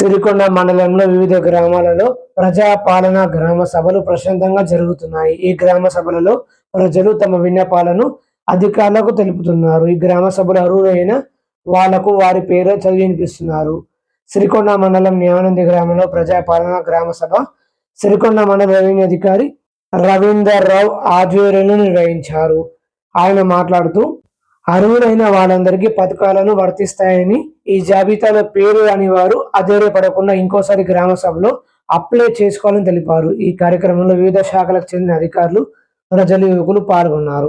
సిరికొండ మండలంలో వివిధ గ్రామాలలో ప్రజాపాలన గ్రామ సభలు ప్రశాంతంగా జరుగుతున్నాయి. ఈ గ్రామ సభలలో ప్రజలు తమ విన్నపాలను అధికారులకు తెలుపుతున్నారు. ఈ గ్రామ సభలు అర్హులైన వాళ్ళకు వారి పేరు చదివినిపిస్తున్నారు. సిరికొండ మండలం న్యాయానంది గ్రామంలో ప్రజాపాలన గ్రామ సభ సిరికొండ మండల రెవెన్యూ అధికారి రవీందర్ రావు ఆధ్వర్యంలో నిర్వహించారు. ఆయన మాట్లాడుతూ అర్హులైన వాళ్ళందరికీ పథకాలను వర్తిస్తాయని ఈ జాబితాలో పేరు అని వారు అధైర్యపడకుండా ఇంకోసారి గ్రామ సభలో అప్లై చేసుకోవాలని తెలిపారు. ఈ కార్యక్రమంలో వివిధ శాఖలకు చెందిన అధికారులు ప్రజలు యువకులు పాల్గొన్నారు.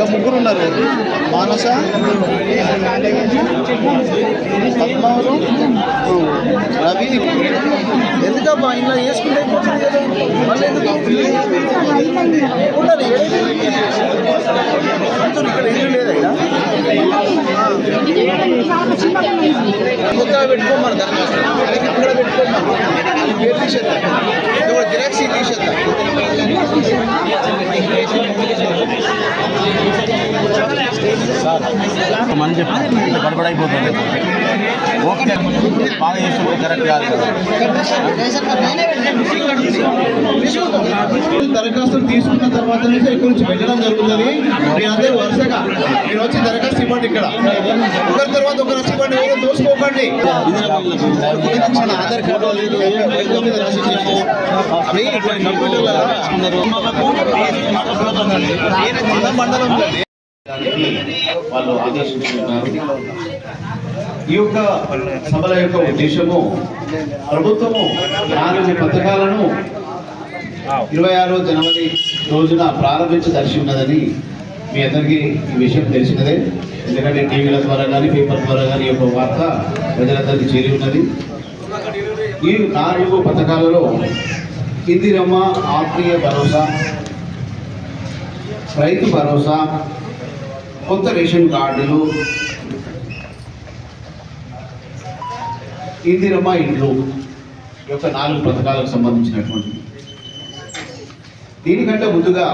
ఇంకా ముగ్గురు ఉన్నారు. మానస పద్మావరు రవి. ఎందుకబ్బా ఇలా వేసుకుంటే అయిపోతుంది కదా? మళ్ళీ ఎందుకు? ఇక్కడ ఏం లేదా కొత్తగా పెట్టుకోమని అక్కడ పెట్టుకోమని. పేరు తీసేద్దాం ఇక్కడ జిరాక్స్ తీసేద్దాం మని చెప్పి గడబడైపోతుంది ఓకే. బాగా చేస్తుంది కరెక్ట్ కాదు కదా. దరఖాస్తులు తీసుకున్న తర్వాత నుంచి ఇక్కడ నుంచి వెళ్ళడం జరుగుతుంది. మీ అందరూ వరుసగా మీరు వచ్చి దరఖాస్తు ఇవ్వండి ఇక్కడ. ఒకరి తర్వాత ఒకరు వచ్చి ఇవ్వండి ఎవరు దోసుకోకండి. ఆధార్ కార్డు లేదు వెల్కమ్ మీద రాసి అవి కొన్ని మండలంలో దానికి వాళ్ళు ఆదేశించుకున్నారు. ఈ యొక్క సభల యొక్క ఉద్దేశము ప్రభుత్వము నాలుగు పథకాలను ఇరవై ఆరో జనవరి రోజున ప్రారంభించదలిచి ఉన్నదని మీ అందరికీ ఈ విషయం తెలిసినదే. ఎందుకంటే టీవీల ద్వారా కానీ పేపర్ ద్వారా కానీ ఈ యొక్క వార్త ప్రజలందరికీ చేరి ఉన్నది. ఈ నాలుగు పథకాలలో ఇందిరమ్మ ఆత్మీయ భరోసా రైతు భరోసా కొత్త రేషన్ కార్డులు. ఇందిరమ్మ ఇండ్లు యొక్క నాలుగు పథకాలకు సంబంధించినటువంటి దీనికంటే ముందుగా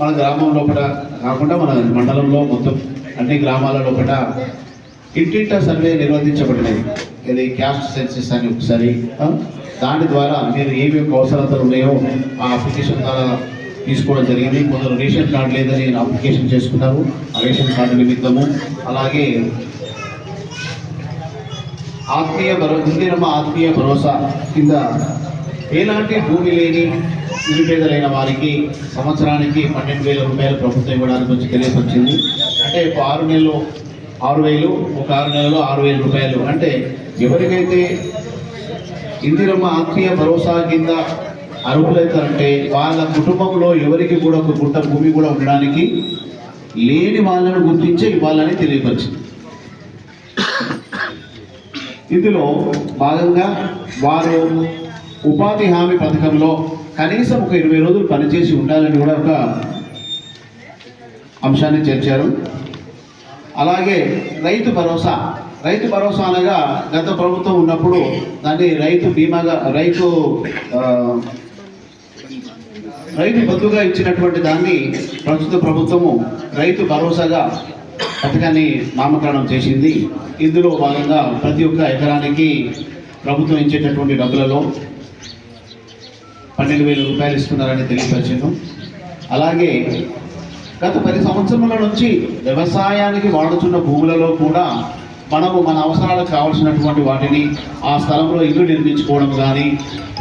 మన గ్రామం లోపల కాకుండా మన మండలంలో మొత్తం అన్ని గ్రామాల లోపల ఇంటింట సర్వే నిర్వహించబడినది. ఇది క్యాస్ట్ సెన్సెస్ అని ఒకసారి దాని ద్వారా మీరు ఏమేమి అవసరతలు ఉన్నాయో ఆ అప్లికేషన్ ద్వారా తీసుకోవడం జరిగింది. కొందరు రేషన్ కార్డు లేదని అప్లికేషన్ చేసుకున్నారు. ఆ రేషన్ కార్డు నిమిత్తము అలాగే ఆత్మీయ భరో ఇందిరమ్మ ఆత్మీయ భరోసా కింద ఎలాంటి భూమి లేని నిరుపేదలైన వారికి సంవత్సరానికి పన్నెండు వేల రూపాయలు ప్రభుత్వం ఇవ్వడానికి వచ్చి తెలియపరిచింది. అంటే ఒక ఆరు నెలలు ఆరు వేలు ఒక ఆరు నెలలో ఆరు వేల రూపాయలు. అంటే ఎవరికైతే ఇందిరమ్మ ఆత్మీయ భరోసా కింద అర్హులైతారంటే వాళ్ళ కుటుంబంలో ఎవరికి కూడా ఒక గుట్ట భూమి కూడా ఉండడానికి లేని వాళ్ళను గుర్తించే ఇవ్వాలని తెలియపరిచింది. ఇందులో భాగంగా వారు ఉపాధి హామీ పథకంలో కనీసం ఒక ఇరవై రోజులు పనిచేసి ఉండాలని కూడా ఒక అంశాన్ని చేర్చారు. అలాగే రైతు భరోసా రైతు భరోసా అనగా గత ప్రభుత్వం ఉన్నప్పుడు దాన్ని రైతు బీమాగా రైతు రైతు బదులుగా ఇచ్చినటువంటి దాన్ని ప్రస్తుత ప్రభుత్వము రైతు భరోసాగా పథకాన్ని నామకరణం చేసింది. ఇందులో భాగంగా ప్రతి ఒక్క ఎకరానికి ప్రభుత్వం ఇచ్చేటటువంటి డబ్బులలో పన్నెండు వేల రూపాయలు ఇస్తున్నారని తెలియపరిచాను అలాగే గత పది సంవత్సరముల నుంచి వ్యవసాయానికి వాడుతున్న భూములలో కూడా మనము మన అవసరాలకు కావాల్సినటువంటి వాటిని ఆ స్థలంలో ఇల్లు నిర్మించుకోవడం కానీ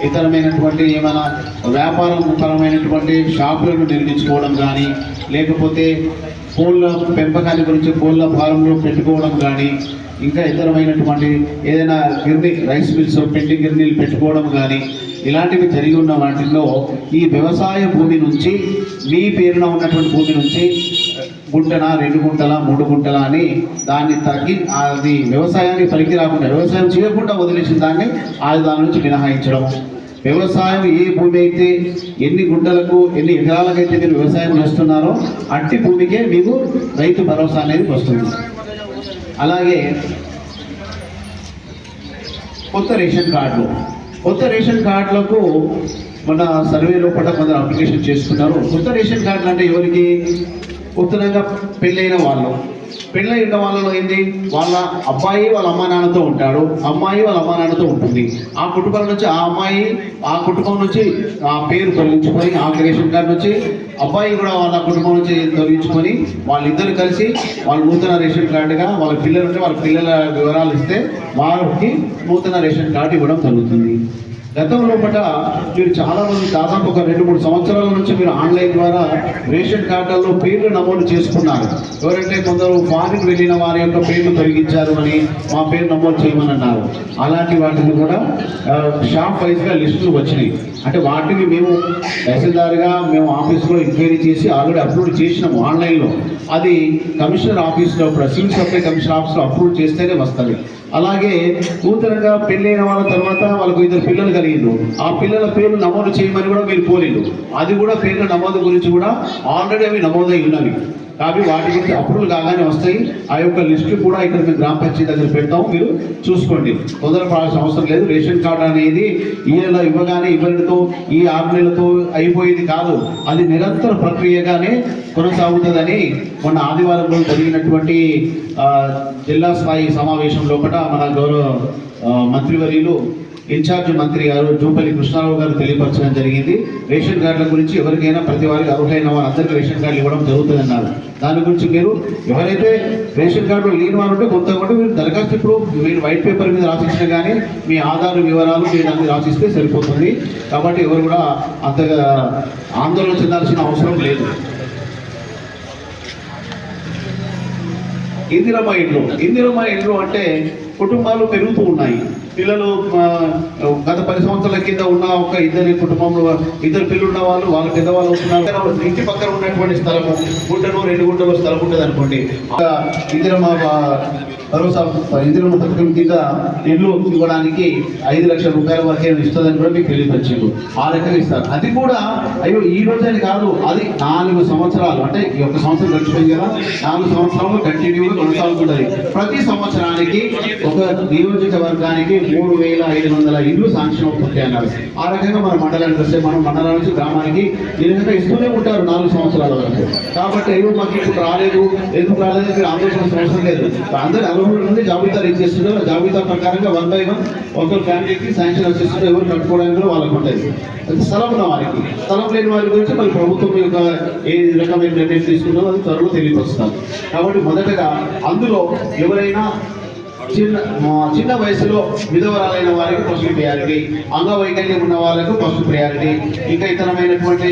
ఇతరమైనటువంటి ఏమైనా వ్యాపారం పరమైనటువంటి షాపులను నిర్మించుకోవడం కానీ లేకపోతే కోళ్ళ పెంపకాన్ని గురించి కోళ్ళ ఫారంలో పెట్టుకోవడం కానీ ఇంకా ఇతరమైనటువంటి ఏదైనా గిర్ని రైస్ మిల్స్ పిండి గిర్నీలు పెట్టుకోవడం కానీ ఇలాంటివి జరిగి ఉన్న వాటిల్లో ఈ వ్యవసాయ భూమి నుంచి మీ పేరున ఉన్నటువంటి భూమి నుంచి గుంటన రెండు గుంటల మూడు గుంటల అని దాన్ని తగ్గి అది వ్యవసాయానికి పనికి రాకుండా వ్యవసాయం చేయకుండా వదిలేసిన దాన్ని అది దాని నుంచి మినహాయించడం. వ్యవసాయం ఏ భూమి అయితే ఎన్ని గుంటలకు ఎన్ని ఎకరాలకైతే మీరు వ్యవసాయం చేస్తున్నారో అట్టి భూమికే మీకు రైతు భరోసా అనేది వస్తుంది. అలాగే కొత్త రేషన్ కార్డులు. కొత్త రేషన్ కార్డులకు మన సర్వే లోపల కొందరు అప్లికేషన్ చేసుకున్నారు. కొత్త రేషన్ కార్డులు అంటే ఎవరికి? ఉత్తరంగా పెళ్ళైన వాళ్ళు. పెళ్ళైన వాళ్ళలో ఏంది? వాళ్ళ అబ్బాయి వాళ్ళ అమ్మా నాన్నతో ఉంటాడు. అమ్మాయి వాళ్ళ అమ్మా నాన్నతో ఉంటుంది. ఆ కుటుంబం నుంచి ఆ అమ్మాయి ఆ కుటుంబం నుంచి ఆ పేరు తొలగించుకొని ఆ రేషన్ కార్డు నుంచి అబ్బాయి కూడా వాళ్ళ కుటుంబం నుంచి తొలగించుకొని వాళ్ళిద్దరు కలిసి వాళ్ళ నూతన రేషన్ కార్డుగా వాళ్ళ పిల్లలు ఉంటే వాళ్ళ పిల్లల వివరాలు ఇస్తే వారికి నూతన రేషన్ కార్డు ఇవ్వడం జరుగుతుంది. గతంలో పట మీరు చాలా మంది దాదాపు ఒక రెండు మూడు సంవత్సరాల నుంచి మీరు ఆన్లైన్ ద్వారా రేషన్ కార్డుల్లో పేర్లు నమోదు చేసుకున్నారు. ఎవరంటే కొందరు ఫారిన్ వెళ్ళిన వారి యొక్క పేర్లు తొలగించారు అని మా పేరు నమోదు చేయమని అన్నారు అలాంటి వాటిని కూడా షాప్ వైజ్గా లిస్టులు వచ్చినాయి. అంటే వాటిని మేము తహసీల్దార్గా మేము ఆఫీస్లో ఎంక్వైరీ చేసి ఆల్రెడీ అప్లోడ్ చేసినాము ఆన్లైన్లో. అది కమిషనర్ ఆఫీస్లో సివిల్ సప్లై కమిషనర్ ఆఫీస్లో అప్రూవ్ చేస్తేనే వస్తుంది. అలాగే నూతనంగా పెళ్ళైన వాళ్ళ తర్వాత వాళ్ళకు ఇద్దరు పిల్లలు కలిగిండు ఆ పిల్లల పేర్లు నమోదు చేయమని కూడా మీరు కోరిండు అది కూడా పేర్ల నమోదు గురించి కూడా ఆల్రెడీ అవి నమోదై ఉన్నవి. కాబట్టి వాటి గురించి అప్రూవల్ కాగానే వస్తాయి. ఆ యొక్క లిస్టు కూడా ఇక్కడ మేము గ్రామ పంచాయతీ దగ్గర పెడతాం మీరు చూసుకోండి. తొందరపడాల్సిన అవసరం లేదు. రేషన్ కార్డు అనేది ఈ నెల ఇవ్వగానే ఇవ్వడంతో ఈ ఆరు నెలలతో అయిపోయేది కాదు. అది నిరంతర ప్రక్రియగానే కొనసాగుతుందని మొన్న ఆదివారం రోజు జరిగినటువంటి జిల్లా స్థాయి సమావేశం లోపల మన గౌరవ మంత్రివర్యులు ఇన్ఛార్జ్ మంత్రి గారు జూపల్లి కృష్ణారావు గారు తెలియపరచడం జరిగింది. రేషన్ కార్డుల గురించి ఎవరికైనా ప్రతి వారికి అర్హులైన వారందరికీ రేషన్ కార్డులు ఇవ్వడం జరుగుతుందన్నారు. దాని గురించి మీరు ఎవరైతే రేషన్ కార్డు లేని వారు ఉంటే కొంత కూడా మీరు దరఖాస్తు ఇప్పుడు మీరు వైట్ పేపర్ మీద రాసిచ్చినా కానీ మీ ఆధార్ వివరాలు మీరు అన్ని రాసిస్తే సరిపోతుంది. కాబట్టి ఎవరు కూడా అంతగా ఆందోళన చెందాల్సిన అవసరం లేదు. ఇందిరమ్మ ఇండ్లు. ఇందిరమ్మ ఇండ్లు అంటే కుటుంబాలు పెరుగుతూ ఉన్నాయి. పిల్లలు గత పది సంవత్సరాల కింద ఉన్న ఒక ఇద్దరి కుటుంబంలో ఇద్దరు పిల్లలు ఉన్న వాళ్ళు వాళ్ళ పెద్దవాళ్ళు అవుతున్నారు. ఇంటి పక్కన ఉన్నటువంటి స్థలము గుంటను రెండు గుంటలో స్థలం ఉంటుంది అనుకోండి. ఆ ఇందిరమ్మ భరోసా ఇందిరమ్మ పథకం కింద ఇల్లు ఇవ్వడానికి ఐదు లక్షల రూపాయల వరకే ఇస్తుందని కూడా మీకు తెలియపరిచిండు. ఆ రకంగా ఇస్తారు. అది కూడా అయ్యో ఈ రోజని కాదు అది నాలుగు సంవత్సరాలు. అంటే ఈ ఒక సంవత్సరం గడిచిపోయింది కదా నాలుగు సంవత్సరాలు కంటిన్యూగా కొనసాగుతుంటుంది. ప్రతి సంవత్సరానికి ఒక నియోజకవర్గానికి మూడు వేల ఐదు వందల ఇల్లు సాంక్షన్ అవుతుంది అన్నారు ఆ రకంగా మన మండలానికి వస్తే మనం మండలం నుంచి గ్రామానికి ఈ ఇస్తూనే ఉంటారు నాలుగు సంవత్సరాల వరకు. కాబట్టి అయ్యో మాకు ఇప్పుడు రాలేదు. ఎందుకు రాలేదు మీరు ఆందోళన అవసరం లేదు. అందరూ అర్హుల నుండి జాబితా ఇచ్చేస్తున్నారు ఆ జాబితా ప్రకారంగా వన్ బై వన్ ఒకరి ఫ్యామిలీకి శాంక్షన్ వచ్చేస్తున్నారు ఎవరు కట్టుకోవడానికి వాళ్ళకు ఉంటుంది స్థలం ఉన్న వారికి. స్థలం లేని వారి గురించి మరి ప్రభుత్వం యొక్క ఏ రకమైన నిర్ణయం తీసుకున్నారో అది త్వరలో తెలియపరుస్తారు కాబట్టి మొదటగా అందులో ఎవరైనా చిన్న మా చిన్న వయసులో విధవరాలైన వారికి ఫస్ట్ ప్రయారిటీ అంగవైకల్యం ఉన్న వాళ్ళకు ఫస్ట్ ప్రయారిటీ ఇంకా ఇతరమైనటువంటి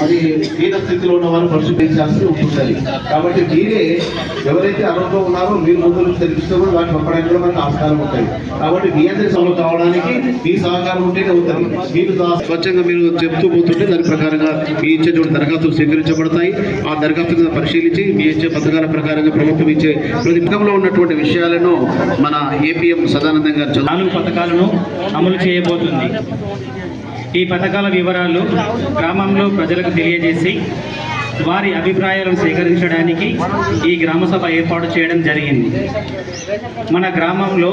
మరి దీన స్థితిలో ఉన్న వారు ఫస్ట్ పెంచాల్సి ఉంటుంది కాబట్టి మీరే ఎవరైతే అర్హతలో ఉన్నారో మీరు ముందు తెలిపిస్తే కూడా వాటిని పంపడానికి కూడా మనకు ఆస్కారం ఉంటుంది కాబట్టి మీ అందరి సమలు కావడానికి మీ సహకారం ఉంటేనే ఉంటుంది. మీరు స్వచ్ఛంగా మీరు చెప్తూ పోతుంటే దాని ప్రకారంగా మీ ఇచ్చేటువంటి దరఖాస్తులు స్వీకరించబడతాయి. ఆ దరఖాస్తులను పరిశీలించి మీ ఇచ్చే పథకాల ప్రకారంగా ప్రభుత్వం ఇచ్చే ప్రతి ఉన్నటువంటి ఉన్నటువంటి విషయాలను మన ఏపీఎం సదానందం గారు నాలుగు పథకాలను అమలు చేయబోతుంది. ఈ పథకాల వివరాలు గ్రామంలో ప్రజలకు తెలియజేసి వారి అభిప్రాయాలను సేకరించడానికి ఈ గ్రామసభ ఏర్పాటు చేయడం జరిగింది. మన గ్రామంలో